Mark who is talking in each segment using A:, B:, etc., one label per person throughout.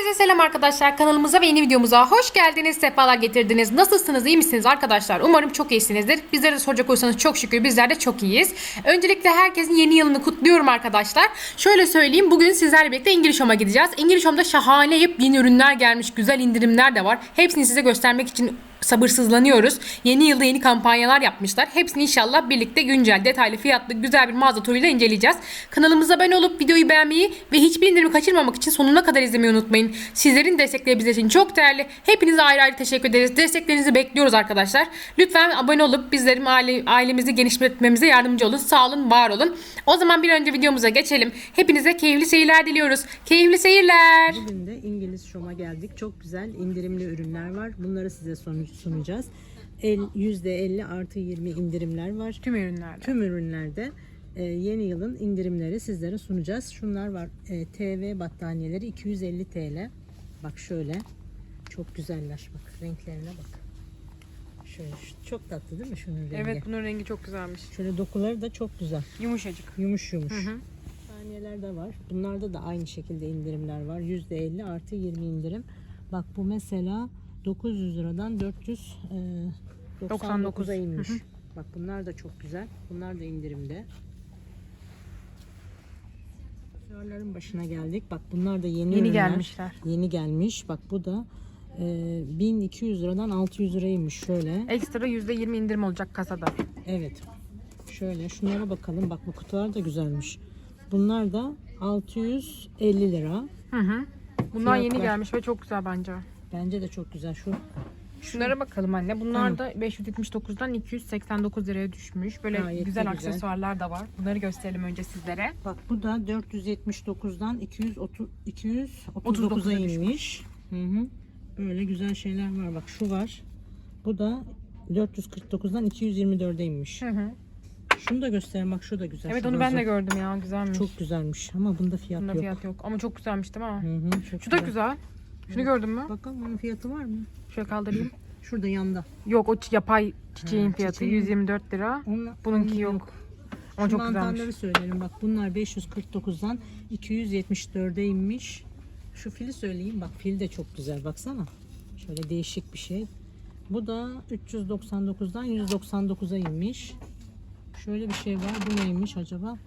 A: Herkese selam arkadaşlar. Kanalımıza ve yeni videomuza hoş geldiniz. Sefalar getirdiniz. Nasılsınız? iyi misiniz arkadaşlar? Umarım çok iyisinizdir. Bizlere soracak olursanız çok şükür bizler de çok iyiyiz. Öncelikle herkesin yeni yılını kutluyorum arkadaşlar. Şöyle söyleyeyim. Bugün sizlerle birlikte İngiliz Home'a gideceğiz. İngiliz Home'da şahane yepyeni ürünler gelmiş. Güzel indirimler de var. Hepsini size göstermek için sabırsızlanıyoruz. Yeni yılda yeni kampanyalar yapmışlar. Hepsini inşallah birlikte güncel, detaylı, fiyatlı, güzel bir mağaza turuyla inceleyeceğiz. Kanalımıza abone olup videoyu beğenmeyi ve hiçbir indirimi kaçırmamak için sonuna kadar izlemeyi unutmayın. Sizlerin destekleri bizler için çok değerli. Hepinize ayrı ayrı teşekkür ederiz. Desteklerinizi bekliyoruz arkadaşlar. Lütfen abone olup bizlerin aile, ailemizi genişletmemize yardımcı olun. Sağ olun, var olun. O zaman bir önce videomuza geçelim. Hepinize keyifli seyirler diliyoruz. Keyifli seyirler.
B: Bugün de İngiliz Şom'a geldik. Çok güzel indirimli ürünler var. Bunları size sonu- sunacağız. El, %50 artı 20 indirimler var.
A: Tüm ürünlerde.
B: Tüm ürünlerde e, yeni yılın indirimleri sizlere sunacağız. Şunlar var. E, TV battaniyeleri 250 TL. Bak şöyle. Çok güzeller. Bak renklerine bak. Şöyle şu- çok tatlı değil mi şunun rengi?
A: Evet bunun rengi çok güzelmiş.
B: Şöyle dokuları da çok güzel.
A: Yumuşacık.
B: Yumuş yumuş.
A: Hı hı.
B: Saniyeler de var. Bunlarda da aynı şekilde indirimler var. %50 artı 20 indirim. Bak bu mesela 900 liradan 499'a inmiş.
A: Hı hı.
B: Bak bunlar da çok güzel. Bunlar da indirimde. Aksesuarların başına geldik. Bak bunlar da yeni,
A: Yeni
B: ürünler.
A: gelmişler.
B: Yeni gelmiş. Bak bu da e, 1200 liradan 600 liraymış şöyle.
A: Ekstra %20 indirim olacak kasada.
B: Evet. Şöyle şunlara bakalım. Bak bu kutular da güzelmiş. Bunlar da 650 lira.
A: Hı hı. Bunlar yeni
B: Fiyatlar.
A: gelmiş ve çok güzel bence.
B: Bence de çok güzel. Şu
A: Şunlara bakalım anne. Bunlar da 579'dan 289 liraya düşmüş. Böyle
B: Gayet de
A: güzel
B: güzel.
A: aksesuarlar da var. Bunları gösterelim önce sizlere.
B: bak bu da 479'dan 230 239'a
A: 39'a
B: inmiş. Hı hı. Böyle güzel şeyler var. Bak şu var. Bu da 449'dan 224'e inmiş.
A: Hı hı.
B: Şunu da göstereyim. Bak şu da güzel.
A: Evet
B: Şu
A: onu ben de gördüm ya. Güzelmiş.
B: Çok güzelmiş ama bunda fiyat
A: Bunda
B: yok.
A: fiyat yok. Ama çok güzelmiş değil mi?
B: Hı hı, çok
A: Şu da güzel. Şunu gördün mü?
B: Bakalım onun fiyatı var mı?
A: Şöyle kaldırayım.
B: Şurada yanda.
A: yok o çi- yapay çiçeğin
B: Ha,
A: fiyatı
B: çiçeğin-
A: 124 lira.
B: Onunla,
A: Bununki
B: onun
A: yok. Ama
B: Şu
A: çok
B: mantarları
A: güzelmiş.
B: söyleyelim. Bak bunlar 549'dan 274'e inmiş. Şu fili söyleyeyim. Bak fil de çok güzel. Baksana. Şöyle değişik bir şey. Bu da 399'dan 199'a inmiş. Şöyle bir şey var. Bu neymiş acaba?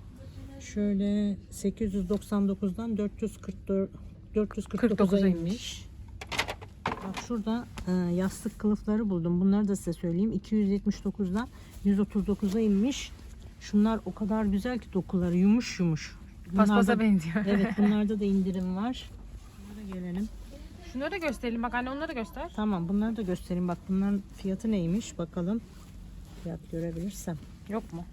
B: Şöyle 899'dan 444 449'a
A: 49'a
B: inmiş. Bak şurada e, yastık kılıfları buldum. Bunları da size söyleyeyim. 279'dan 139'a inmiş. Şunlar o kadar güzel ki dokuları yumuş yumuş.
A: Paspasa
B: Bunlarda-
A: benziyor.
B: Evet bunlarda da indirim var. Bunlara gelelim.
A: Şunları da gösterelim. Bak anne onları da göster.
B: Tamam bunları da göstereyim. Bak bunların fiyatı neymiş bakalım. Fiyat görebilirsem.
A: Yok mu?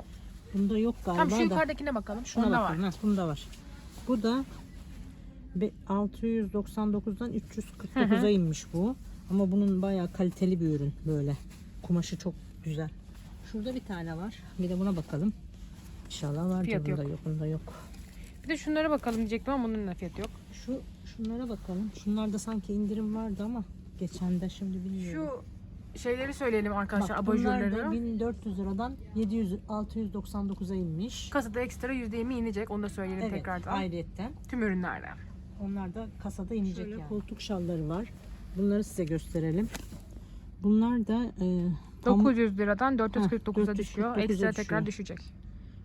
B: Bunda yok galiba
A: Tamam şu
B: da.
A: yukarıdakine bakalım.
B: Şuna
A: Onda var.
B: bakalım. Ha, bunda var. Bu da 699'dan 349'a inmiş bu. Ama bunun bayağı kaliteli bir ürün böyle. Kumaşı çok güzel. Şurada bir tane var. Bir de buna bakalım. İnşallah var.
A: Fiyat
B: bunda
A: yok.
B: yok. Bunda yok.
A: Bir de şunlara bakalım diyecektim ama bunun da fiyatı yok.
B: Şu şunlara bakalım. Şunlarda sanki indirim vardı ama geçen de şimdi bilmiyorum.
A: Şu şeyleri söyleyelim arkadaşlar
B: Bak bunlar da
A: abajurları.
B: 1400 liradan 700 699'a inmiş.
A: Kasada ekstra %20 inecek. Onu da söyleyelim
B: Evet,
A: tekrardan.
B: ayrıyetten.
A: Tüm ürünlerde.
B: Onlar da kasada inecek yani. koltuk şalları var. Bunları size gösterelim. Bunlar da e, pamuk
A: 900 liradan 449'a
B: Heh,
A: düşüyor.
B: 449'a
A: Ekstra tekrar düşecek.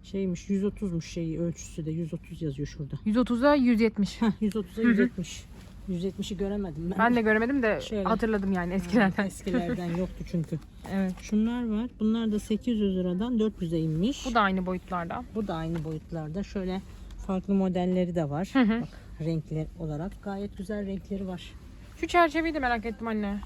B: şeymiş 130'muş şeyi ölçüsü de 130 yazıyor şurada.
A: 130'a 170.
B: Heh, 130'a 170. 170'i göremedim ben.
A: Ben de göremedim de
B: Şöyle.
A: hatırladım yani eskilerden.
B: Eskilerden yoktu çünkü.
A: Evet.
B: Şunlar var. Bunlar da 800 liradan 400'e inmiş.
A: Bu da aynı boyutlarda.
B: Bu da aynı boyutlarda. Şöyle farklı modelleri de var.
A: Hı hı.
B: Bak renkler olarak gayet güzel renkleri var.
A: Şu çerçeveyi de merak ettim anne.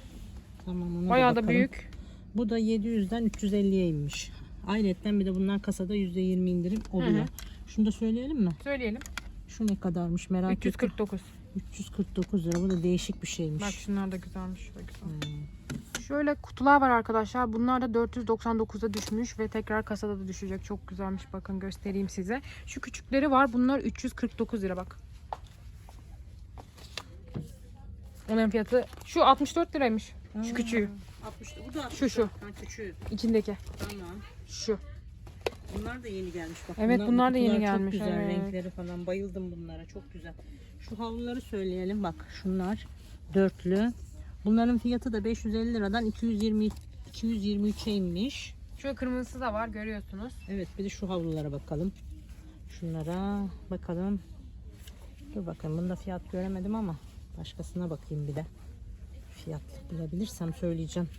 B: Tamam ona
A: Bayağı
B: da
A: da büyük.
B: Bu da 700'den 350'ye inmiş. Ayrıca bir de bunlar kasada %20 indirim oluyor.
A: Hı hı.
B: Şunu da söyleyelim mi?
A: Söyleyelim.
B: Şu ne kadarmış merak ettim.
A: 349.
B: 349 lira. Bu da değişik bir şeymiş.
A: Bak şunlar da güzelmiş. Şu da güzel.
B: Hmm.
A: Şöyle kutular var arkadaşlar. Bunlar da 499'a düşmüş ve tekrar kasada da düşecek. Çok güzelmiş. Bakın göstereyim size. Şu küçükleri var. Bunlar 349 lira bak. Onların fiyatı şu 64 liraymış. Şu küçüğü.
B: 60 bu da
A: Şu, şu.
B: Ha, küçüğü.
A: içindeki.
B: Tamam.
A: Şu.
B: Bunlar da yeni gelmiş bak.
A: Evet, bunlar da yeni gelmiş,
B: Çok güzel
A: evet.
B: renkleri falan. Bayıldım bunlara. Çok güzel. Şu havluları söyleyelim. Bak şunlar dörtlü. Bunların fiyatı da 550 liradan 220 223'e inmiş.
A: Şu kırmızısı da var görüyorsunuz.
B: Evet bir de şu havlulara bakalım. Şunlara bakalım. Dur bakalım bunda fiyat göremedim ama başkasına bakayım bir de. Fiyat bulabilirsem söyleyeceğim.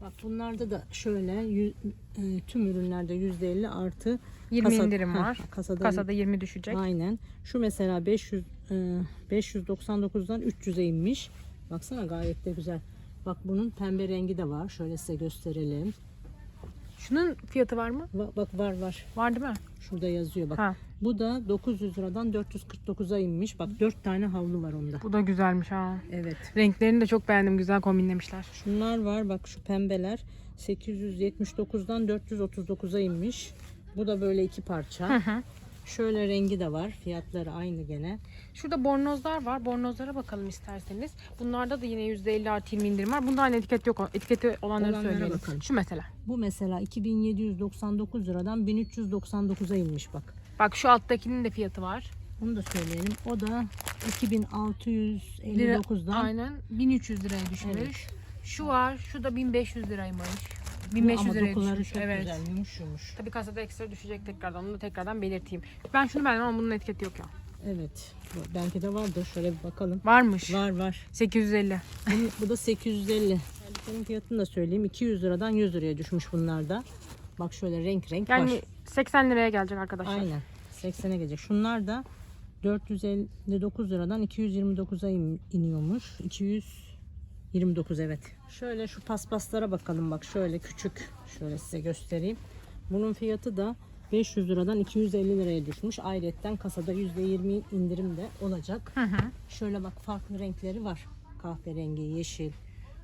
B: Bak bunlarda da şöyle yü- e, tüm ürünlerde %50 artı
A: 20
B: kasa-
A: indirim var.
B: Kasada,
A: Kasada 20 düşecek.
B: Aynen. Şu mesela 500 e, 599'dan 300'e inmiş. Baksana gayet de güzel. Bak bunun pembe rengi de var. Şöyle size gösterelim.
A: Şunun fiyatı var mı?
B: Bak, bak var var.
A: Var değil mi?
B: Şurada yazıyor bak.
A: Ha.
B: Bu da 900 liradan 449'a inmiş. Bak 4 tane havlu var onda.
A: Bu da güzelmiş ha.
B: Evet.
A: Renklerini de çok beğendim. Güzel kombinlemişler.
B: Şunlar var bak şu pembeler 879'dan 439'a inmiş. Bu da böyle iki parça.
A: Hı hı.
B: Şöyle rengi de var. Fiyatları aynı gene.
A: Şurada bornozlar var. Bornozlara bakalım isterseniz. Bunlarda da yine %50 artı 20 indirim var. Bunda aynı etiket yok. Etiketi olanları
B: Olanlara
A: söyleyelim.
B: bakalım.
A: Şu mesela.
B: Bu mesela 2799 liradan 1399'a inmiş bak.
A: Bak şu alttakinin de fiyatı var.
B: Onu da söyleyelim. O da 2659'dan
A: Aynen 1300 liraya düşmüş. Şu var. Şu da 1500 liraymış.
B: Bu
A: 1500
B: ama
A: liraya
B: dokuları
A: düşmüş.
B: çok
A: Evet.
B: güzel yumuş yumuş.
A: Tabii kasada ekstra düşecek tekrardan. Onu da tekrardan belirteyim. Ben şunu beğendim ama bunun etiketi yok ya.
B: Evet. Belki de vardır. Şöyle bir bakalım.
A: Varmış.
B: Var var.
A: 850.
B: Bunun- bu da 850. Bunun fiyatını da söyleyeyim. 200 liradan 100 liraya düşmüş bunlar da. Bak şöyle renk renk
A: Yani
B: var.
A: 80 liraya gelecek arkadaşlar.
B: Aynen. 80'e gelecek. Şunlar da 459 liradan 229'a in- iniyormuş. 229 evet. Şöyle şu paspaslara bakalım bak şöyle küçük. Şöyle size göstereyim. Bunun fiyatı da 500 liradan 250 liraya düşmüş. Ayrıca kasada %20 indirim de olacak.
A: Hı hı.
B: Şöyle bak farklı renkleri var. Kahverengi, yeşil.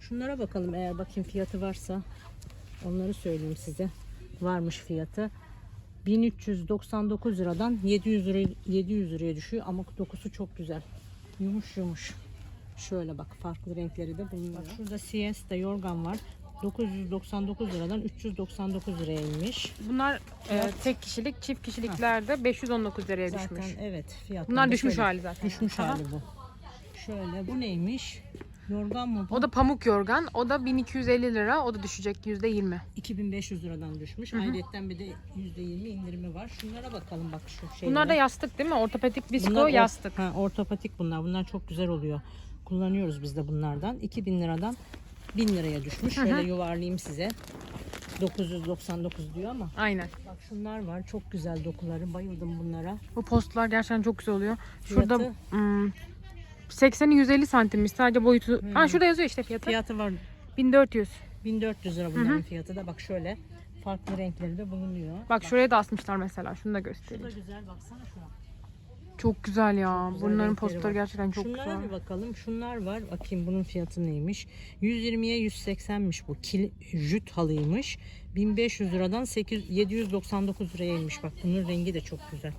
B: Şunlara bakalım eğer bakayım fiyatı varsa. Onları söyleyeyim size. Varmış fiyatı. 1399 liradan 700 liraya, 700 liraya düşüyor ama dokusu çok güzel. Yumuş yumuş. Şöyle bak farklı renkleri de bulunuyor. Bak şurada siesta yorgan var. 999 liradan 399 liraya inmiş.
A: Bunlar e, tek kişilik, çift kişiliklerde 519 liraya
B: Zaten
A: düşmüş.
B: evet fiyat.
A: Bunlar düşmüş hali zaten.
B: Düşmüş
A: Aha.
B: hali bu. Şöyle bu neymiş? Yorgan mı bu?
A: O da pamuk yorgan. O da 1250 lira. O da düşecek %20.
B: 2500 liradan düşmüş. Ayrıca bir de %20 indirimi var. Şunlara bakalım bak şu şeylere.
A: Bunlar da yastık değil mi? Ortopedik visko
B: Bunlar or-
A: yastık.
B: Ha, ortopatik bunlar. Bunlar çok güzel oluyor. Kullanıyoruz biz de bunlardan. 2000 liradan 1000 liraya düşmüş.
A: Hı hı.
B: Şöyle yuvarlayayım size. 999 diyor ama.
A: Aynen.
B: Bak şunlar var. Çok güzel dokuları. Bayıldım bunlara.
A: Bu postlar gerçekten çok güzel oluyor. Şurada
B: Fiyatı?
A: hmm, 80'i 150 santimmiş sadece boyutu. Ha şurada yazıyor işte fiyatı.
B: Fiyatı var
A: 1400.
B: 1400 lira bunların fiyatı da. Bak şöyle farklı renkleri de bulunuyor.
A: Bak şuraya da asmışlar mesela. Şunu da göstereyim.
B: da güzel baksana şuna.
A: Çok güzel ya.
B: güzel
A: Bunların postları
B: var.
A: gerçekten çok
B: Şunlara
A: güzel.
B: bir bakalım. Şunlar var. Bakayım bunun fiyatı neymiş? 120'ye 180'miş bu. Kil, jüt halıymış. 1500 liradan 8, 799 liraya inmiş. Bak bunun rengi de çok güzel.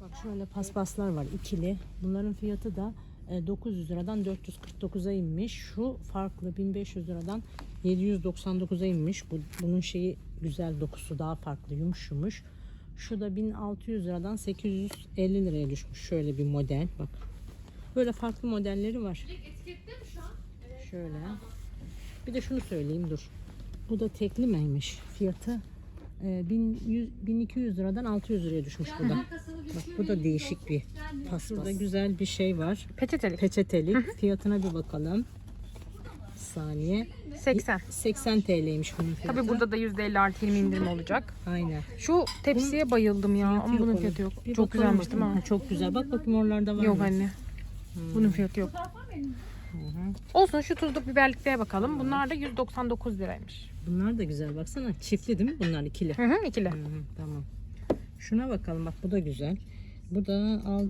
B: Bak şöyle paspaslar var ikili. Bunların fiyatı da e, 900 liradan 449'a inmiş. Şu farklı 1500 liradan 799'a inmiş. Bu, bunun şeyi güzel dokusu daha farklı yumuş yumuş. Şu da 1600 liradan 850 liraya düşmüş. Şöyle bir model bak. Böyle farklı modelleri var. Şöyle. Bir de şunu söyleyeyim dur. Bu da tekli miymiş? Fiyatı e, 1100, 1200 liradan 600 liraya düşmüş bu da. Bak bu da değişik bir paspas. Burada güzel bir şey var.
A: Peçeteli.
B: Peçetelik. Fiyatına bir bakalım. Saniye.
A: 80.
B: 80 TL'ymiş bunun fiyatı.
A: Tabii burada da %50 artı 20 indirim olacak.
B: Aynen.
A: Şu tepsiye bayıldım ya. Ama bunun fiyatı yok.
B: Bir
A: çok
B: bakalım
A: güzelmiş değil mi?
B: bakalım. Ha, çok güzel. Bak bakayım oralarda var
A: Yok
B: mı?
A: anne. Bunun fiyatı yok. Olsun şu tuzluk biberliklere bakalım. Bunlar da 199 liraymış.
B: Bunlar da güzel. Baksana çiftli değil mi? Bunlar ikili.
A: Hı hı ikili.
B: Hı hı, tamam. Şuna bakalım bak bu da güzel. Bu da al,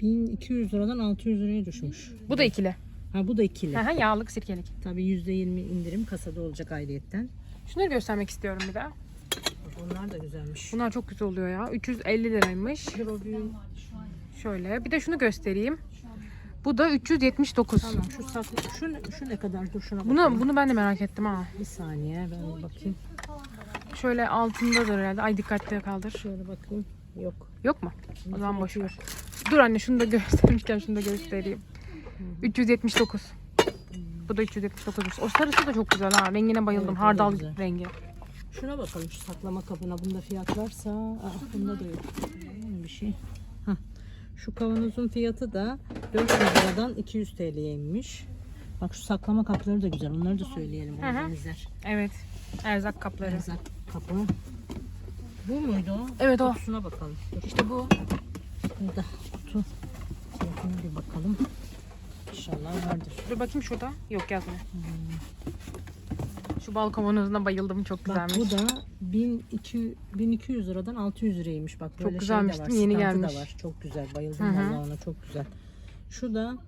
B: 1200 liradan 600 liraya düşmüş.
A: Bu da ikili.
B: Ha bu da ikili.
A: Hı yağlık sirkelik.
B: Tabii %20 indirim kasada olacak ayrıyetten.
A: Şunları göstermek istiyorum bir de.
B: Bak onlar da güzelmiş.
A: Bunlar çok güzel oluyor ya. 350 liraymış. Şöyle. Bir de şunu göstereyim. Bu da 379.
B: Tamam şu saklı şu, şu ne kadar dur şuna
A: Bunu bunu ben de merak ettim ha.
B: bir saniye ben bir bakayım.
A: Şöyle altındadır herhalde. Ay dikkatli kaldır.
B: Şöyle bakayım. Yok.
A: Yok mu? O zaman boş ver. Dur anne şunu da göstermişken şunu da göstereyim. 379. Bu da 379'muş. O sarısı da çok güzel ha. Rengine bayıldım.
B: Evet, o da
A: Hardal
B: güzel.
A: rengi.
B: Şuna bakalım şu saklama kabına. Bunda fiyat varsa. Aa, bunda da yok. Hmm, Bir şey. Hah. Şu kavanozun fiyatı da 400 liradan 200 TL'ye inmiş. Bak şu saklama kapları da güzel. Onları da söyleyelim.
A: Hı. Evet. Erzak kapları.
B: Erzak kapı. Bu muydu o?
A: Evet o.
B: Kutusuna bakalım. Dur.
A: İşte bu.
B: Burada kutu. Fiyatına bir bakalım. İnşallah vardır.
A: Dur bakayım şurada. Yok yazmıyor. Şu bal kavanozuna bayıldım. Çok
B: Bak
A: güzelmiş.
B: bu da 1200, 1200 liradan 600 liraymış. Bak böyle
A: güzelmiş
B: şey de var.
A: değil mi? Yeni gelmiş.
B: Da var. Çok güzel. Bayıldım
A: Hı hı.
B: vallahi ona. Çok güzel. Şu da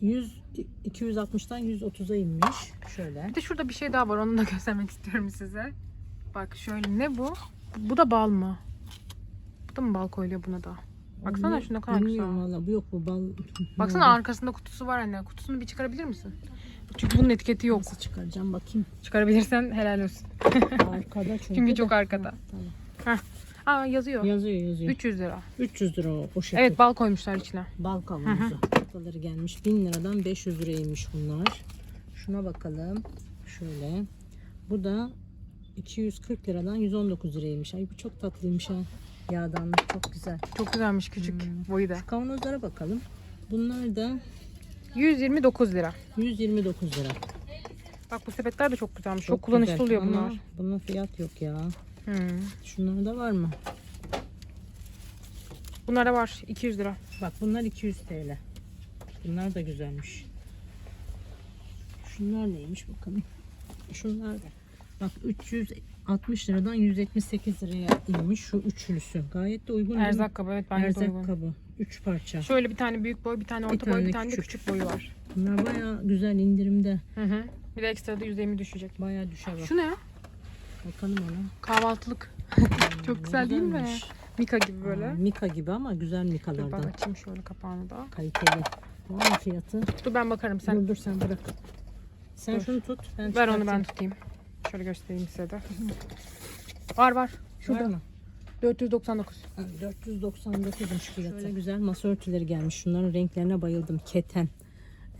B: 100 260'tan 130'a inmiş. Şöyle.
A: Bir de şurada bir şey daha var. Onu da göstermek istiyorum size. Bak şöyle ne bu? Bu da bal mı? Bu da mı bal koyuluyor buna da? Baksana
B: Onu
A: şu ne kadar güzel.
B: Bilmiyorum valla. Bu yok bu bal.
A: Baksana arkasında kutusu var anne. Kutusunu bir çıkarabilir misin? Çünkü bunun etiketi yok.
B: Nasıl çıkaracağım bakayım.
A: Çıkarabilirsen helal olsun.
B: Arkada çünkü.
A: Çünkü
B: de.
A: çok arkada.
B: Ha, Tamam.
A: Aa yazıyor.
B: Yazıyor yazıyor.
A: 300 lira.
B: 300 lira o poşet.
A: Evet bal koymuşlar içine.
B: Bal kavanozu. Kutuları gelmiş. 1000 liradan 500 liraymış bunlar. Şuna bakalım. Şöyle. Bu da 240 liradan 119 liraymış. Ay bu çok tatlıymış ha. Yağdan çok güzel.
A: Çok güzelmiş küçük boyu da.
B: Şu kavanozlara bakalım. Bunlar da
A: 129 lira.
B: 129 lira.
A: Bak bu sepetler de çok güzelmiş. Çok, kullanışlı
B: güzel.
A: oluyor
B: Ama
A: bunlar.
B: Bunun fiyat yok ya.
A: Hmm.
B: Şunlarda var mı?
A: Bunlara var 200 lira.
B: Bak bunlar 200 TL. Bunlar da güzelmiş. Şunlar neymiş bakalım. Şunlar da. Bak 360 liradan 178 liraya inmiş şu üçlüsü. Gayet de uygun.
A: Erzak kabı evet bence de
B: Erzak
A: uygun.
B: kabı. 3 parça.
A: Şöyle bir tane büyük boy, bir tane orta boy,
B: tane
A: bir tane de
B: küçük.
A: küçük boyu var.
B: Bunlar baya güzel indirimde.
A: Hı hı. Bir de ekstra da %20 düşecek.
B: Baya düşer bak.
A: Şu ne?
B: Bakalım ona.
A: Kahvaltılık. Çok
B: Ne
A: güzel değil mi? Mika gibi böyle.
B: Aa, Mika gibi ama güzel
A: Dur ben
B: Mika'lardan.
A: açayım şöyle kapağını da.
B: Kaliteli. Var fiyatı?
A: Dur ben bakarım sen.
B: Dur dur sen bırak. Sen
A: Dur.
B: şunu tut. Ben
A: Ver onu ben tutayım. Şöyle göstereyim size de. Var var. Şurada.
B: Var mı?
A: 499.
B: 499'muş fiyatı. Şöyle güzel masa örtüleri gelmiş. Şunların renklerine bayıldım. Keten.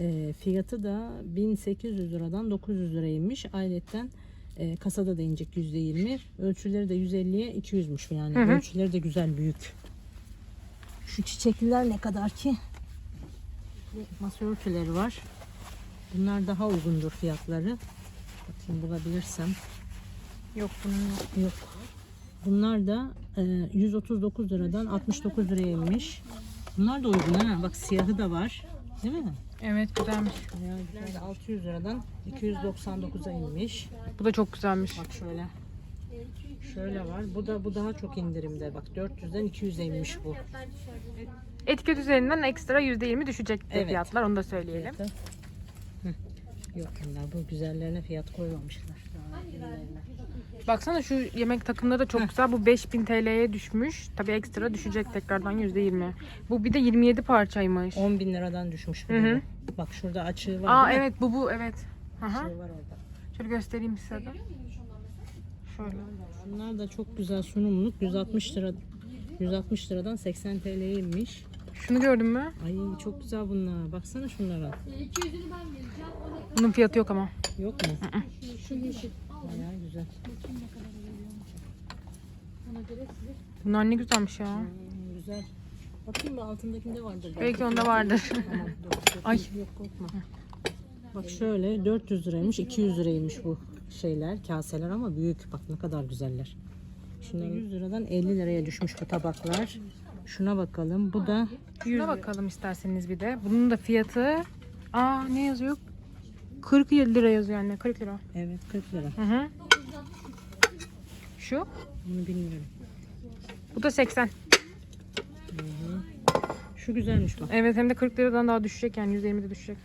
B: Ee, fiyatı da 1800 liradan 900 liraymış. Ayrıca e, kasada da inecek %20. Ölçüleri de 150'ye 200'müş yani.
A: Hı hı.
B: Ölçüleri de güzel büyük. Şu çiçekliler ne kadar ki? Masa örtüleri var. Bunlar daha uygundur fiyatları. Bakayım bulabilirsem.
A: Yok bunun yok.
B: Yok. Bunlar da e, 139 liradan 69 liraya inmiş. Bunlar da uygun ha. Bak siyahı da var. Değil mi?
A: Evet güzelmiş.
B: Bayağı güzel. 600 liradan 299'a inmiş.
A: Bu da çok güzelmiş.
B: Bak şöyle. Şöyle var. Bu da bu daha çok indirimde. Bak 400'den 200'e inmiş bu.
A: Etiket üzerinden ekstra %20 düşecek
B: Evet.
A: fiyatlar onu da söyleyelim.
B: Fiyatı. Yok bunlar bu güzellerine fiyat koymamışlar. Daha iyilerine.
A: Baksana şu yemek takımları da çok güzel. Bu 5000 TL'ye düşmüş. Tabii ekstra düşecek tekrardan %20. Bu bir de 27 parçaymış.
B: 10 bin liradan düşmüş bu.
A: Hı hı.
B: Bak şurada açığı var
A: Aa
B: değil mi?
A: evet bu bu evet. Aha.
B: Açığı var orada.
A: Şöyle göstereyim size de. Şöyle.
B: Bunlar da çok güzel sunumluk. 160 lira 160 liradan 80 TL'ye inmiş.
A: Şunu gördün mü?
B: Ay çok güzel bunlar. Baksana şunlara.
A: Bunun fiyatı yok ama.
B: Yok mu? Bayağı güzel.
A: Bunlar ne güzelmiş ya.
B: Hmm, güzel. Bakayım mı altındakinde vardır.
A: Belki onda vardır.
B: Tamam.
A: Ay.
B: Yok korkma. Bak şöyle 400 liraymış 200 liraymış bu şeyler kaseler ama büyük bak ne kadar güzeller. Şunlar 100 liradan 50 liraya düşmüş bu tabaklar. Şuna bakalım. Bu da
A: Şuna bakalım isterseniz bir de. Bunun da fiyatı Aa ne yazıyor? 40 lira yazıyor anne. 40 lira.
B: evet 40 lira.
A: Hı hı. Şu.
B: Bunu bilmiyorum.
A: Bu da 80.
B: Şu güzelmiş bak.
A: Evet hem de 40 liradan daha düşecek yani %20 de düşecek.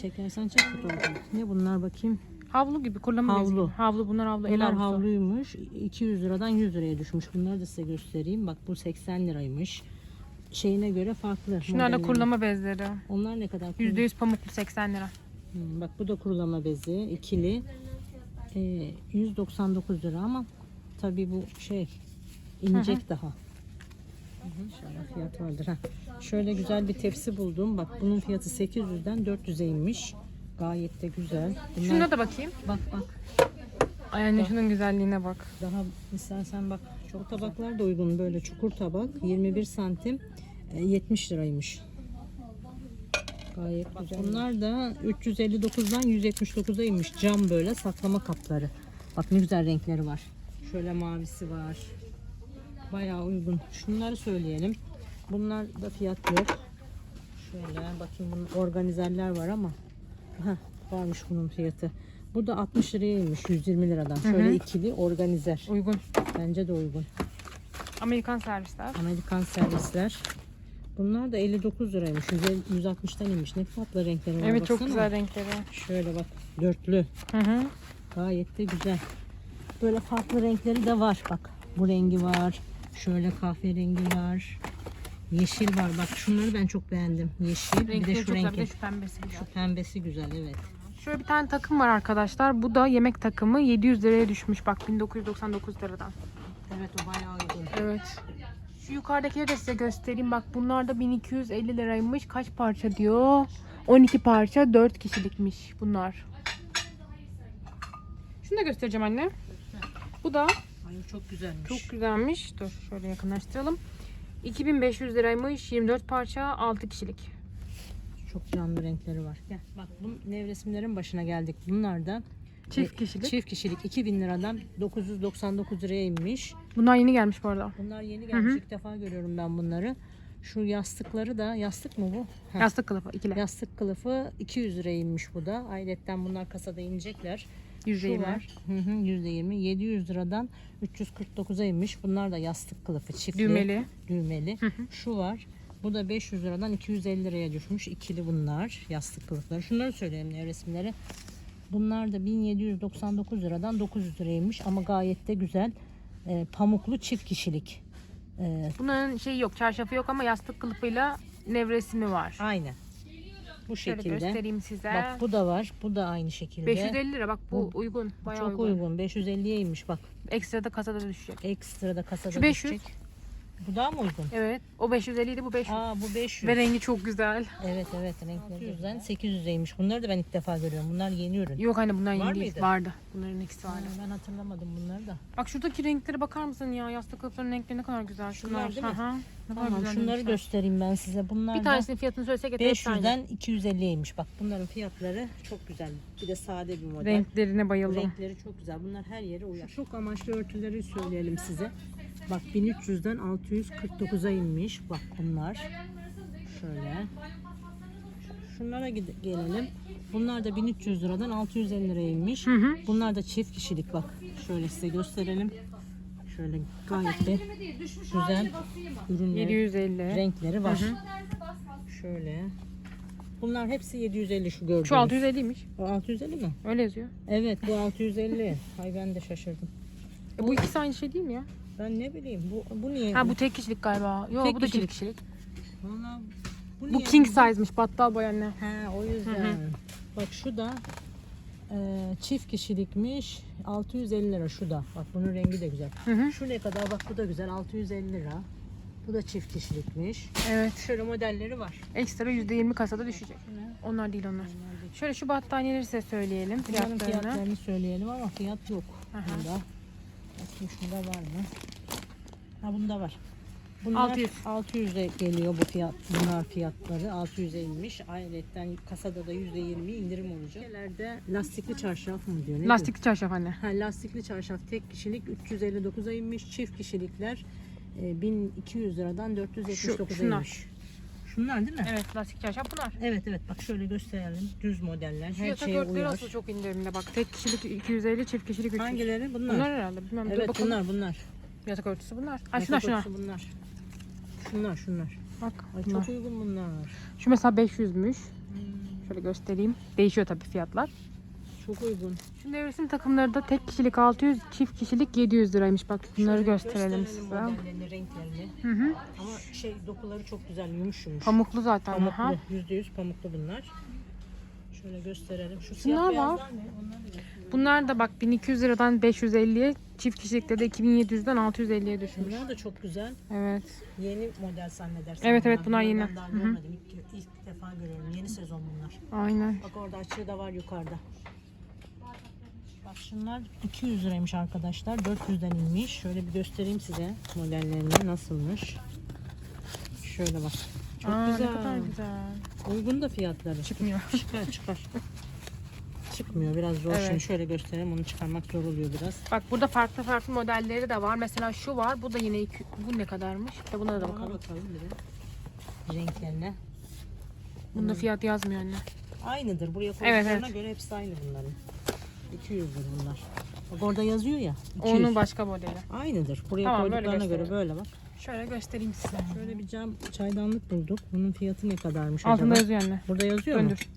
B: Çekersen çek fotoğrafını. Ne bunlar bakayım?
A: Havlu gibi kurulama
B: Havlu.
A: bezi gibi. Havlu bunlar havlu. El
B: Bunlar
A: havlusu.
B: havluymuş. 200 liradan 100 liraya düşmüş. Bunları da size göstereyim. Bak bu 80 liraymış. Şeyine göre farklı.
A: Şunlar da kurulama bezleri.
B: Onlar ne kadar?
A: %100 pamuklu 80 lira.
B: Hmm, bak bu da kurulama bezi. ikili. Ee, 199 lira ama tabii bu şey inecek daha. İnşallah fiyat vardır. Ha. Şöyle güzel bir tepsi buldum. Bak bunun fiyatı 800'den 400'e inmiş. Gayet de güzel. Bunlar,
A: Şuna da bakayım.
B: bak bak
A: Ay anne şunun güzelliğine bak.
B: daha istersen bak çok tabaklar da uygun böyle çukur tabak 21 santim e, 70 liraymış. Gayet güzel. Bunlar da 359'dan 179'a inmiş cam böyle saklama kapları. Bak ne güzel renkleri var. Şöyle mavisi var. Bayağı uygun. Şunları söyleyelim. Bunlar da fiyat yok. Şöyle bakayım bunun organizerler var ama. Heh, varmış bunun fiyatı. Bu da 60 liraya inmiş 120 liradan. Şöyle ikili organizer.
A: Uygun.
B: Bence de uygun.
A: Amerikan servisler.
B: Amerikan servisler. Bunlar da 59 liraymış. 150 160'tan inmiş. Ne tatlı renkleri var.
A: Evet çok güzel renkleri.
B: Şöyle bak. Dörtlü.
A: Hı hı.
B: Gayet de güzel. Böyle farklı renkleri de var. Bak bu rengi var. Şöyle kahverengi var. Yeşil var. Bak şunları ben çok beğendim. Yeşil. bir de
A: Renkleri
B: şu
A: güzel. Bir
B: rengi.
A: de şu pembesi güzel.
B: Şu pembesi güzel evet.
A: Şöyle bir tane takım var arkadaşlar. Bu da yemek takımı 700 liraya düşmüş. Bak 1999 liradan.
B: Evet o bayağı uygun.
A: Evet. Şu yukarıdakileri de size göstereyim. Bak bunlar da 1250 liraymış. Kaç parça diyor? 12 parça 4 kişilikmiş bunlar. Şunu da göstereceğim anne. Bu da
B: Ay çok güzelmiş.
A: çok güzelmiş. Dur şöyle yakınlaştıralım. 2500 liraymış. 24 parça 6 kişilik.
B: Çok canlı renkleri var. Gel bak bu nevresimlerin başına geldik. Bunlar da
A: Çift kişilik.
B: Çift kişilik 2000 liradan 999 liraya inmiş.
A: Bunlar yeni gelmiş bu arada.
B: Bunlar yeni gelmiş ilk defa görüyorum ben bunları. Şu yastıkları da yastık mı bu? Heh.
A: Yastık kılıfı ikili.
B: Yastık kılıfı 200 liraya inmiş bu da. Ayrıca bunlar kasada inecekler. Şu
A: %20.
B: var. Hı hı, %20. 700 liradan 349'a inmiş. Bunlar da yastık kılıfı çiftli.
A: Düğmeli.
B: Düğmeli. Şu var. Bu da 500 liradan 250 liraya düşmüş. İkili bunlar. Yastık kılıfları. Şunları söyleyeyim ne resimleri. Bunlar da 1799 liradan 900 liraya inmiş ama gayet de güzel. Ee, pamuklu çift kişilik. Ee,
A: Bunların şeyi yok, çarşafı yok ama yastık kılıfıyla nevresimi var.
B: aynen. Bu
A: Şöyle
B: şekilde.
A: göstereyim size.
B: Bak bu da var. Bu da aynı şekilde.
A: 550 lira bak bu, uygun. Bayağı
B: Çok
A: uygun.
B: uygun. 550'ye inmiş bak.
A: Ekstra da kasada da düşecek.
B: Ekstra da kasada
A: Şu 500.
B: düşecek. Bu daha mı uygun?
A: Evet. O 550 idi bu 500.
B: Aa bu 500.
A: Ve rengi çok güzel.
B: Evet evet renkleri güzel. 800'eymiş. Bunları da ben ilk defa görüyorum. Bunlar yeni ürün.
A: Yok anne bunlar yeni
B: Var
A: değil.
B: mıydı?
A: Vardı. Bunların ikisi vardı.
B: Ben hatırlamadım bunları da.
A: Bak şuradaki renklere bakar mısın ya? Yastık kılıflarının renkleri ne kadar güzel.
B: Şunlar değil mi?
A: Aha. Ne kadar
B: Tamam
A: güzel
B: şunları
A: renkler.
B: göstereyim ben size. Bunlar
A: Bir
B: da
A: tanesinin fiyatını söylesek yeter. hepsi aynı.
B: 500'den 250'yeymiş. Bak bunların fiyatları çok güzel. Bir de sade bir model.
A: Renklerine bayıldım.
B: Renkleri çok güzel. Bunlar her yere uyar. Çok amaçlı örtüleri söyleyelim size. Bak 1300'den 649'a inmiş. Bak bunlar. Şöyle. Şunlara gelelim. Bunlar da 1300 liradan 650 liraya inmiş.
A: Hı hı.
B: Bunlar da çift kişilik bak. Şöyle size gösterelim. Şöyle gayet de güzel ürünler,
A: 750.
B: renkleri var. Şöyle. Bunlar hepsi 750 şu gördüğünüz.
A: Şu 650'ymiş.
B: O 650 mi?
A: Öyle yazıyor.
B: Evet bu 650. Ay ben de şaşırdım.
A: E, bu ikisi aynı şey değil mi ya?
B: Ben ne bileyim bu bu niye?
A: Ha bu tek kişilik galiba. Yok
B: Tek
A: bu da
B: kişilik.
A: çift kişilik.
B: Vallahi bu,
A: Bu
B: niye?
A: king size'mış battal boy anne.
B: He o yüzden. Bak şu da e, çift kişilikmiş. 650 lira şu da. Bak bunun rengi de güzel.
A: Hı hı.
B: Şu ne kadar bak bu da güzel 650 lira. Bu da çift kişilikmiş.
A: Evet.
B: Şöyle modelleri var.
A: Ekstra %20 kasada düşecek. Onlar değil onlar. Şöyle şu battaniyeleri size söyleyelim
B: Bunların
A: fiyatlarını.
B: fiyatlarını söyleyelim ama fiyat yok.
A: Aha.
B: Bunda. Bakayım şunda var mı? Ha bunda var. Bunlar
A: 600.
B: 600'e geliyor bu fiyat. Bunlar fiyatları 600'e inmiş. Ayrıca kasada da %20 indirim olacak. Şeylerde lastikli çarşaf mı diyor? Ne
A: Lastikli çarşaf anne.
B: Ha, lastikli çarşaf tek kişilik 359'a inmiş. Çift kişilikler e, 1200 liradan 479'a
A: şunlar.
B: inmiş. Şunlar değil mi?
A: Evet lastik çarşaf bunlar.
B: Evet evet bak şöyle gösterelim. Düz modeller.
A: Şu
B: Her
A: yatak
B: şeye
A: örtüleri
B: uyar.
A: asıl çok indirimde bak. Tek kişilik 250, çift kişilik 300.
B: Hangileri? Bunlar.
A: Bunlar herhalde. Bilmem. Dur
B: Evet
A: bakalım.
B: bunlar bunlar.
A: Yatak örtüsü bunlar.
B: Yatak
A: şunlar şunlar.
B: örtüsü Bunlar. Şunlar şunlar.
A: Bak
B: Ay
A: bunlar.
B: çok uygun bunlar.
A: Şu mesela 500'müş. Şöyle göstereyim. Değişiyor tabii fiyatlar.
B: Çok uygun.
A: Şu nevresim takımları da tek kişilik 600, çift kişilik 700 liraymış. Bak bunları
B: Şöyle
A: gösterelim size.
B: modellerini, renklerini.
A: Hı hı.
B: Ama şey dokuları çok güzel yumuş yumuş.
A: Pamuklu zaten.
B: Pamuklu. Yüzde yüz pamuklu bunlar. Şöyle gösterelim. Şu siyah
A: Bunlar
B: beyazlar
A: var.
B: ne?
A: Bunlar da bak 1200 liradan 550'ye, çift kişilikte de 2700'den 650'ye düşmüş.
B: Bunlar da çok güzel.
A: Evet.
B: Yeni model zannedersin.
A: Evet, evet, bunlar yeni.
B: Ben daha
A: Hı hı.
B: görmedim. İlk, ilk defa görüyorum. Yeni sezon bunlar.
A: Aynen.
B: Bak orada açığı da var yukarıda. Bak şunlar 200 liraymış arkadaşlar. 400'den inmiş. Şöyle bir göstereyim size modellerini nasılmış. Şöyle bak. Çok
A: Aa,
B: güzel.
A: Ne kadar güzel.
B: Uygun da fiyatları.
A: Çıkmıyor.
B: Çıkar çıkar. Çıkmıyor biraz zor.
A: Evet.
B: Şimdi şöyle göstereyim onu çıkarmak zor oluyor biraz.
A: Bak burada farklı farklı modelleri de var. Mesela şu var. Bu da yine iki, bu ne kadarmış? De buna da
B: Ona
A: bakalım.
B: bakalım bir de. Renklerine.
A: Bunda fiyat yazmıyor anne.
B: Aynıdır. Buraya
A: Evet,
B: koyduklarına
A: evet.
B: göre hepsi aynı bunların. 200 lira bunlar. Bak orada yazıyor ya. 200.
A: Onun başka modeli.
B: Aynıdır. Buraya
A: Tamam, böyle
B: koyduklarına göre böyle bak.
A: Şöyle göstereyim size.
B: Şöyle bir cam çaydanlık bulduk. Bunun fiyatı ne kadarmış
A: Altında
B: acaba?
A: yazıyor anne.
B: Burada yazıyor mu?
A: Döndür.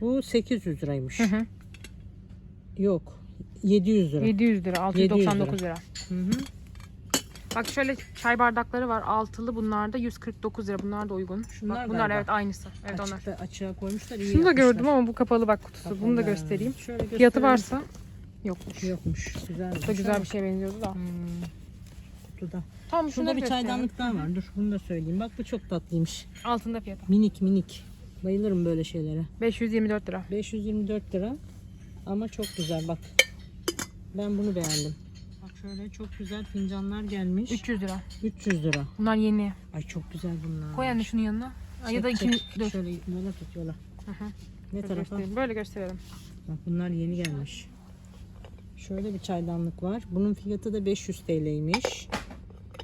B: Bu 800 liraymış.
A: Hı hı.
B: Yok. 700 lira.
A: 700 lira, 699 lira.
B: Hı hı.
A: Bak şöyle çay bardakları var. Altılı bunlar da 149 lira. Bunlar da uygun.
B: Şunlar
A: bak, bunlar
B: galiba.
A: evet aynısı. Evet onlar.
B: Açıkta, açığa koymuşlar. iyi
A: Şunu da
B: yapmışlar.
A: gördüm ama bu kapalı bak kutusu. Bunu da
B: Kapalı.
A: göstereyim.
B: Şöyle
A: Fiyatı varsa yokmuş.
B: Yokmuş. Güzel.
A: Bu da güzel bir şey benziyordu da.
B: Hmm. Kutuda.
A: Tamam
B: Şurada bir
A: gösterelim.
B: çaydanlık daha var. Dur bunu da söyleyeyim. Bak bu çok tatlıymış.
A: Altında fiyatı.
B: Minik minik. Bayılırım böyle şeylere.
A: 524 lira.
B: 524 lira. Ama çok güzel bak. Ben bunu beğendim. Şöyle çok güzel fincanlar gelmiş.
A: 300 lira.
B: 300 lira.
A: Bunlar yeni.
B: Ay çok güzel bunlar.
A: Koy anne şunun yanına. Ay, ya da iki dur.
B: Şöyle yola tut yola.
A: Hı hı.
B: Ne tarafa?
A: göstereyim. Böyle gösterelim.
B: Bak bunlar yeni gelmiş. Şöyle bir çaydanlık var. Bunun fiyatı da 500 TL'ymiş.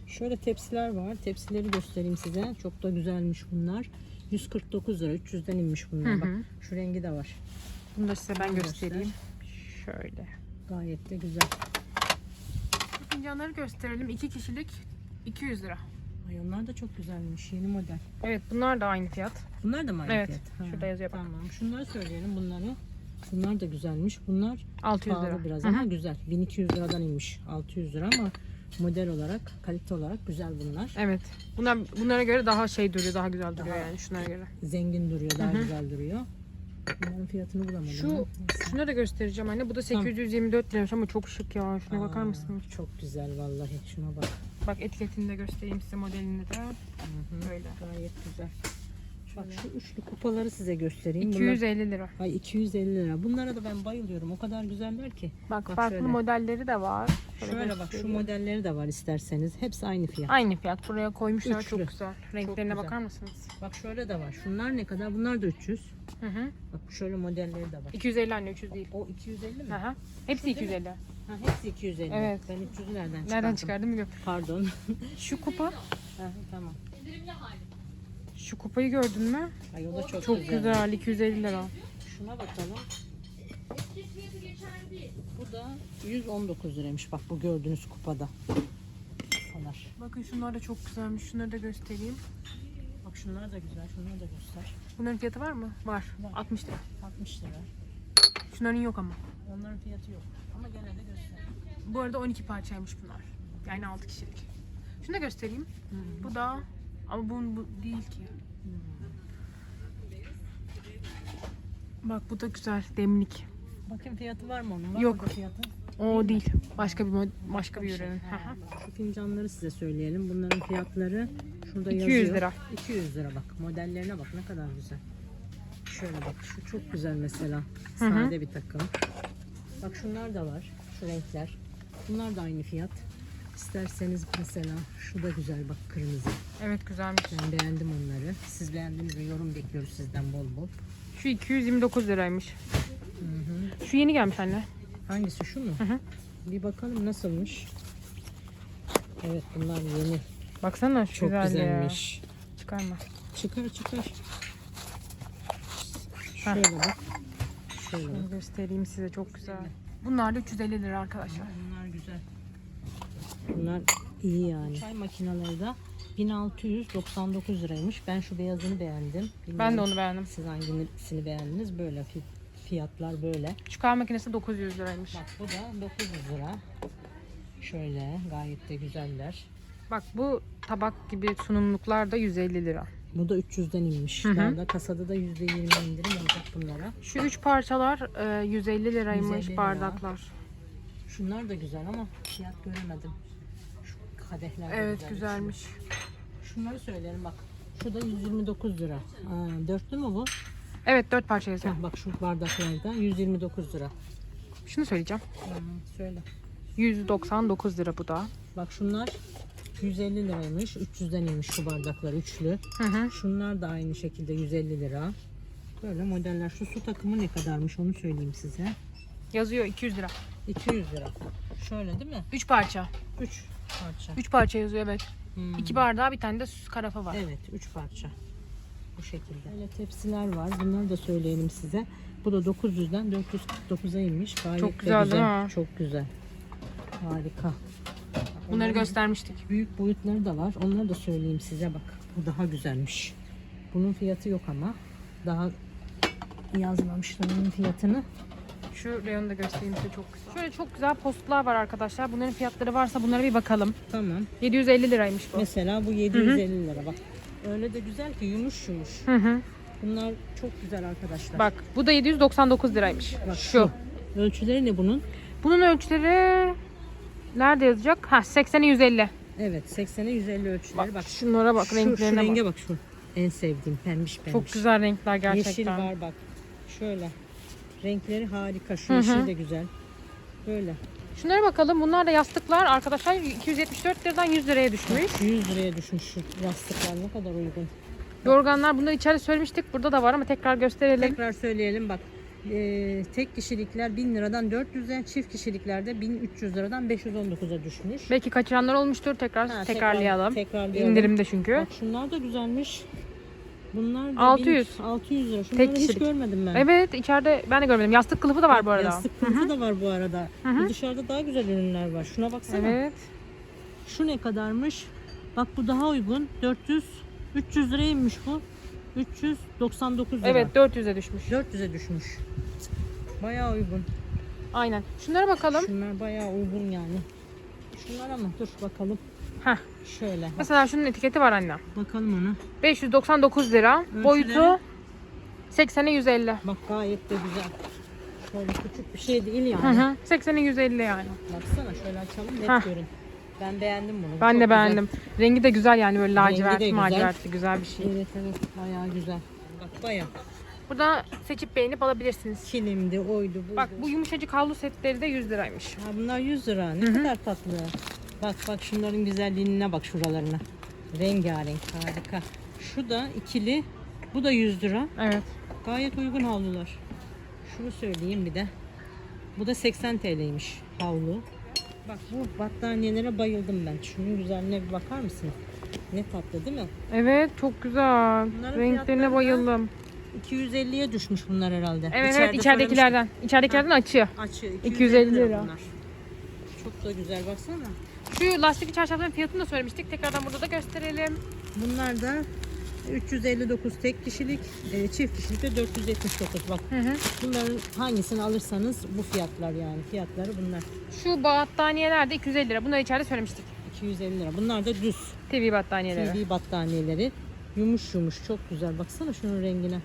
B: Şöyle tepsiler var. Tepsileri göstereyim size. Çok da güzelmiş bunlar. 149 lira. 300'den inmiş bunlar.
A: Hı hı.
B: Bak şu rengi de var.
A: Bunu da size ben göstereyim. Şöyle.
B: Gayet de güzel.
A: Bu Fincanları gösterelim. 2 kişilik 200 lira.
B: Ay onlar da çok güzelmiş. Yeni model.
A: Evet bunlar da aynı fiyat.
B: Bunlar da mı aynı
A: Evet,
B: fiyat?
A: şurada yazıyor bak.
B: Tamam. Şunları söyleyelim bunları. Bunlar da güzelmiş. Bunlar
A: 600
B: pahalı
A: lira.
B: biraz
A: Hı
B: ama
A: hı.
B: güzel. 1200 liradan inmiş. 600 lira ama model olarak, kalite olarak güzel bunlar.
A: Evet. Bunlar bunlara göre daha şey duruyor, daha güzel duruyor
B: Daha-
A: yani şunlara göre.
B: Zengin duruyor, daha
A: Hı hı.
B: güzel duruyor. Bunların fiyatını bulamadım.
A: Şu
B: neyse.
A: şunu da göstereceğim anne. Bu da
B: Tamam.
A: 824 liraymış ama çok şık ya. Şuna bakar
B: Aa,
A: mısınız?
B: Çok güzel vallahi. Şuna bak.
A: Bak etiketini de göstereyim size modelini de.
B: Hı hı.
A: Böyle.
B: Gayet güzel. Bak şu üçlü kupaları size göstereyim. Bunlar...
A: 250 lira.
B: Ay 250 lira. Bunlara da ben bayılıyorum. O kadar güzeller ki.
A: Bak,
B: Bak
A: farklı
B: şöyle.
A: modelleri de var.
B: Şöyle bak şu modelleri de var isterseniz. Hepsi aynı fiyat.
A: Aynı fiyat. Buraya koymuşlar.
B: Üçlü.
A: Çok güzel. Renklerine
B: güzel.
A: bakar mısınız?
B: Bak şöyle de var. Şunlar ne kadar? Bunlar da 300.
A: Hı hı.
B: Bak şöyle modelleri de var.
A: 250 anne 300 değil.
B: O 250 mi?
A: Hı hı. Hepsi 250.
B: Ha, hepsi 250.
A: Evet.
B: Ben 300'ü nereden çıkardım?
A: Nereden çıkardım bilmiyorum.
B: Pardon.
A: Şu kupa.
B: ha, tamam.
A: Şu kupayı gördün mü?
B: Ay o da çok,
A: Çok
B: güzel.
A: güzel. 250 lira.
B: Şuna bakalım. Bu da 119 liraymış. Bak bu gördüğünüz kupada. Kupalar.
A: Bakın şunlar da çok güzelmiş. Şunları da göstereyim.
B: Bak şunlar da güzel. Şunları da göster.
A: Bunların fiyatı var mı? Var.
B: Var.
A: 60 lira.
B: 60 lira.
A: Şunların yok ama.
B: Onların fiyatı yok. Ama gene de göster.
A: Bu arada 12 parçaymış bunlar. Yani 6 kişilik. Şunu da göstereyim. Bu da ama bu, bu değil ki. Bak bu da güzel demlik.
B: Bakın fiyatı var mı onun? Var
A: Yok.
B: mı fiyatı?
A: O değil. Başka bir mod- başka bir
B: şey.
A: ürün.
B: Bak Şu fincanları size söyleyelim. Bunların fiyatları şurada
A: 200
B: yazıyor.
A: lira.
B: 200 lira bak. Modellerine bak ne kadar güzel. Şöyle bak şu çok güzel mesela.
A: Hı hı.
B: Sade bir takım. Bak şunlar da var. Şu renkler. Bunlar da aynı fiyat. İsterseniz mesela şu da güzel bak kırmızı.
A: Evet güzelmiş.
B: Ben beğendim onları. Siz beğendiniz mi? Yorum bekliyoruz sizden bol bol.
A: Şu 229 liraymış.
B: Hı hı.
A: Şu yeni gelmiş anne.
B: Hangisi şu mu?
A: Hı hı.
B: Bir bakalım nasılmış. Evet bunlar yeni.
A: Baksana şu
B: Çok
A: güzel
B: güzelmiş.
A: ya. Çıkarma.
B: Çıkar çıkar.
A: Heh.
B: Şöyle bak. Şöyle bak.
A: Şunu göstereyim size çok güzel. Bunlar da 350 lira arkadaşlar.
B: Bunlar güzel. Bunlar iyi yani. Çay makineleri de 1699 liraymış. Ben şu beyazını beğendim.
A: Ben de
B: Bilmiyorum
A: onu beğendim.
B: Siz hangisini beğendiniz? Böyle fi- fiyatlar böyle.
A: Şu kahve makinesi 900 liraymış.
B: Bak bu da 900 lira. Şöyle gayet de güzeller.
A: Bak bu tabak gibi sunumluklar da 150 lira.
B: Bu da 300'den inmiş.
A: Hı hı.
B: Daha da kasada da %20 indirim olacak bunlara.
A: Şu üç parçalar e, 150 liraymış
B: 150 lira.
A: bardaklar.
B: Şunlar da güzel ama fiyat göremedim. Kadehler de
A: Evet
B: güzelmiş. Şunları söyleyelim bak. Şu da 129 lira. Aa, dörtlü mü bu?
A: Evet dört parça yazıyor.
B: Heh, bak şu bardaklarda 129 lira.
A: Şunu söyleyeceğim.
B: Hmm, söyle.
A: 199 lira bu da.
B: Bak şunlar 150 liraymış. 300'den inmiş şu bardaklar üçlü.
A: Hı hı.
B: Şunlar da aynı şekilde 150 lira. Böyle modeller. Şu su takımı ne kadarmış onu söyleyeyim size.
A: Yazıyor 200 lira.
B: 200 lira. Şöyle değil mi?
A: 3 parça.
B: 3 parça.
A: 3 parça yazıyor evet.
B: Hmm.
A: 2 bardağı bir tane de süs karafa var.
B: Evet 3 parça. Bu şekilde. Böyle tepsiler var. Bunları da söyleyelim size. Bu da 900'den 449'a inmiş. Gayet
A: Çok güzel değil mi?
B: Çok güzel. Harika.
A: Bunları
B: Onların
A: göstermiştik.
B: Büyük boyutları da var. Onları da söyleyeyim size bak. Bu daha güzelmiş. Bunun fiyatı yok ama. Daha yazmamışlar onun fiyatını.
A: Şu reyonu da göstereyim size çok güzel. Şöyle çok güzel postlar var arkadaşlar. Bunların fiyatları varsa bunlara bir bakalım.
B: Tamam.
A: 750 liraymış bu.
B: Mesela bu 750 lira bak. Öyle de güzel ki yumuş yumuş.
A: Hı hı.
B: Bunlar çok güzel arkadaşlar.
A: Bak bu da 799 liraymış.
B: Bak
A: şu.
B: Ölçüleri ne bunun?
A: Bunun ölçüleri nerede yazacak? Ha 80'e 150.
B: Evet 80'e 150 ölçüleri.
A: Bak,
B: Bak,
A: şunlara bak
B: şu, şu
A: renklerine
B: renge
A: bak.
B: bak şu. En sevdiğim pembiş pembiş.
A: Çok güzel renkler gerçekten.
B: Yeşil var bak. Şöyle. Renkleri harika. Şu
A: Hı hı.
B: yeşil de güzel. Böyle.
A: Şunlara bakalım. Bunlar da yastıklar arkadaşlar 274 liradan 100 liraya düşmüş.
B: 100 liraya düşmüş şu yastıklar ne kadar uygun.
A: Yorganlar bunları içeride söylemiştik. Burada da var ama tekrar gösterelim.
B: Tekrar söyleyelim bak. Ee, tek kişilikler 1000 liradan 400'e, çift kişiliklerde 1300 liradan 519'a düşmüş.
A: Belki kaçıranlar olmuştur. Tekrar
B: Ha,
A: tekrarlayalım.
B: Tekrar, tekrarlayalım.
A: İndirimde çünkü.
B: Bak şunlar da güzelmiş. Bunlar da
A: 600.
B: 1000 600 lira. Şunları hiç
A: kişilik.
B: görmedim ben.
A: Evet içeride ben de görmedim. Yastık kılıfı da var bu arada.
B: Yastık kılıfı da var bu arada. Bu dışarıda daha güzel ürünler var. Şuna baksana.
A: Evet.
B: Şu ne kadarmış? Bak bu daha uygun. 400 300 liraya inmiş bu. 399 lira.
A: Evet 400'e düşmüş.
B: 400'e düşmüş. Bayağı uygun.
A: Aynen. Şunlara bakalım.
B: Şunlar bayağı uygun yani. Şunlar ama dur bakalım.
A: Heh.
B: Şöyle.
A: Mesela şunun etiketi var anne.
B: bakalım ona.
A: 599 lira.
B: Ölçüleri?
A: Boyutu 80'e 150.
B: Bak gayet de güzel. Şöyle küçük bir şey değil yani.
A: hı. 80'e 150 yani.
B: Baksana şöyle açalım net
A: Heh.
B: görün. Ben beğendim bunu.
A: Ben
B: Çok
A: de
B: güzel.
A: beğendim. Rengi de güzel yani böyle
B: Rengi de
A: lacivert,
B: güzel.
A: macivertli güzel bir şey.
B: Evet evet bayağı güzel. Bak bayağı.
A: Burada seçip beğenip alabilirsiniz.
B: Kilimdi, oydu, buydu.
A: Bak bu yumuşacık havlu setleri de 100 liraymış.
B: Ha, bunlar 100 lira. Ne kadar tatlı. Bak bak şunların güzelliğine bak şuralarına. Rengarenk harika. Şu da ikili. Bu da 100 lira.
A: Evet.
B: Gayet uygun havlular. Şunu söyleyeyim bir de. Bu da 80 TL'ymiş havlu. Bak bu battaniyelere bayıldım ben. Şunun güzelliğine bir bakar mısın? Ne tatlı değil mi?
A: Evet çok güzel.
B: Bunların
A: Renklerine bayıldım.
B: 250'ye düşmüş bunlar herhalde.
A: Evet
B: İçeride
A: evet içeridekilerden. İçeridekilerden açıyor.
B: söylemiştim. Açı
A: 250 lira.
B: bunlar. Çok da güzel baksana.
A: Şu lastik çarşafların fiyatını da söylemiştik. Tekrardan burada da gösterelim.
B: Bunlar da 359 tek kişilik, e, çift kişilik de 479. Bak
A: Hı hı.
B: bunların hangisini alırsanız bu fiyatlar yani. Fiyatları bunlar.
A: Şu battaniyeler de 250 lira. Bunları içeride söylemiştik.
B: 250 lira. Bunlar da düz
A: TV battaniyeleri.
B: TV battaniyeleri. Yumuş yumuş çok güzel. Baksana şunun rengine.